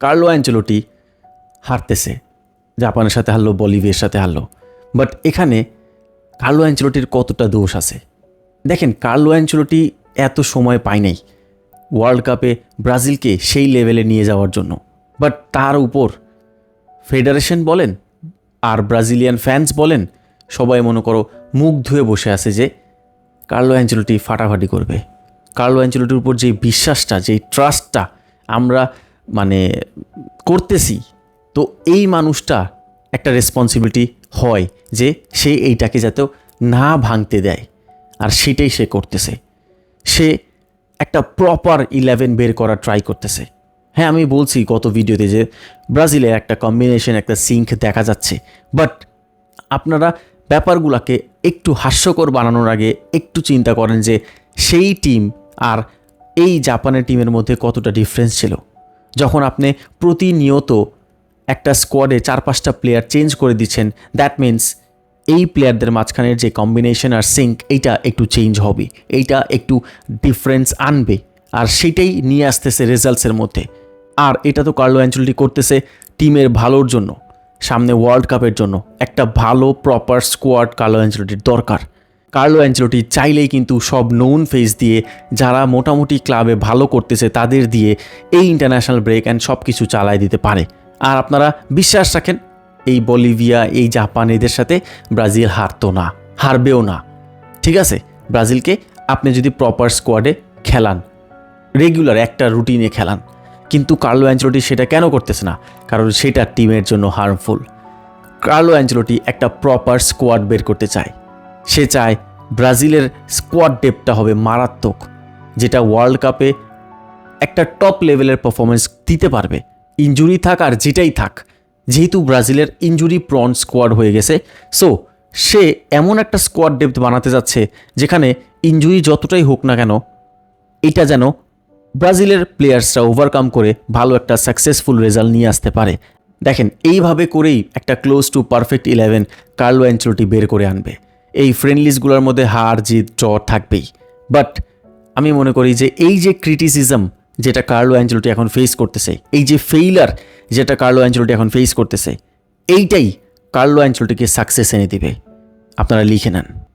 Carlo অ্যাঞ্চেলোটি হারতেছে। জাপানের সাথে হারলো, বলিভিয়ার সাথে হারলো। বাট এখানে কার্লো অ্যাঞ্চেলোটির কতটা দোষ আছে? দেখেন, কার্লো অ্যাঞ্চেলোটি এত সময় পায় নাই ওয়ার্ল্ড কাপে ব্রাজিলকে সেই লেভেলে নিয়ে যাওয়ার জন্য। বাট তার উপর ফেডারেশন বলেন আর ব্রাজিলিয়ান ফ্যান্স বলেন, সবাই মনে করো মুখ ধুয়ে বসে আছে যে কার্লো অ্যাঞ্চেলোটি ফাটাফাটি করবে। কার্লো অ্যাঞ্চেলোটির উপর যে বিশ্বাসটা, যে ট্রাস্টটা আমরা মানে করতেছি, তো এই মানুষটা একটা রেসপন্সিবিলিটি হয় যে সে এইটাকে যাতে না ভাঙতে দেয়। আর সেটাই সে করতেছে। সে একটা প্রপার ইলেভেন বের করার ট্রাই করতেছে। হ্যাঁ আমি বলছি গত ভিডিওতে যে ব্রাজিলের একটা কম্বিনেশন একটা সিঙ্ক দেখা যাচ্ছে। বাট আপনারা ব্যাপারগুলোকে একটু হাস্যকর বানানোর আগে একটু চিন্তা করেন যে সেই টিম আর এই জাপানের টিমের মধ্যে কতটা ডিফারেন্স ছিল। যখন আপনি প্রতিনিয়ত একটা স্কোয়াডে চার পাঁচটা প্লেয়ার চেঞ্জ করে দিচ্ছেন দ্যাট মিন্স এই প্লেয়ারদের মাঝখানের যে কম্বিনেশন আর সিঙ্ক এইটা একটু চেঞ্জ হবে, এইটা একটু ডিফারেন্স আনবে, আর সেটাই নিয়ে আসতেছে রেজাল্টসের মধ্যে। আর এটা তো কার্লো অ্যাঞ্চেলোটি করতেছে টিমের ভালোর জন্য, সামনে ওয়ার্ল্ড কাপের জন্য, একটা ভালো প্রপার স্কোয়াড কার্লো অ্যাঞ্চেলোটির দরকার। কার্লো অ্যাঞ্চেলোটি চাইলেই কিন্তু সব নোন ফেস দিয়ে যারা মোটামুটি ক্লাবে ভালো করতেছে তাদের দিয়ে এই ইন্টারন্যাশনাল ব্রেক অ্যান্ড সব কিছু চালায় দিতে পারে। আর আপনারা বিশ্বাস রাখেন, এই বলিভিয়া, এই জাপান, এদের সাথে ব্রাজিল হারতো না, হারবেও না। ঠিক আছে, ব্রাজিলকে আপনি যদি প্রপার স্কোয়াডে খেলান রেগুলার একটা রুটিনে খেলান, কিন্তু কার্লো অ্যাঞ্চেলোটি সেটা কেন করতেছে না? কারণ সেটা টিমের জন্য হার্মফুল কার্লো অ্যাঞ্চেলোটি একটা প্রপার স্কোয়াড বের করতে চায়। সে চায় ব্রাজিলের স্কোয়াড ডেপটা হবে মারাত্মক, যেটা ওয়ার্ল্ড কাপে একটা টপ লেভেলের পারফরমেন্স দিতে পারবে। ইঞ্জুরি থাক আর যেটাই থাক, যেহেতু ব্রাজিলের ইঞ্জুরি প্রন স্কোয়াড হয়ে গেছে সো সে এমন একটা স্কোয়াড ডেপথ বানাতে যাচ্ছে যেখানে ইঞ্জুরি যতটাই হোক না কেন, এটা যেন ব্রাজিলের প্লেয়ার্সরা ওভারকাম করে ভালো একটা সাকসেসফুল রেজাল্ট নিয়ে আসতে পারে। দেখেন, এইভাবে করেই একটা close to perfect eleven Carlo Ancelotti বের করে আনবে। এই ফ্রেন্ডলিসগুলোর মধ্যে হার, জিত জ থাকবেই। বাট আমি মনে করি যে এই যে ক্রিটিসিজম যেটা কার্লো অ্যাঞ্জেলোটি এখন ফেস করতেছে, এই যে ফেইলার যেটা কার্লো অ্যাঞ্জেলোটি এখন ফেস করতেছে, এইটাই কার্লো অ্যাঞ্জেলোটিকে সাকসেস এনে দিবে। আপনারা লিখে নেন।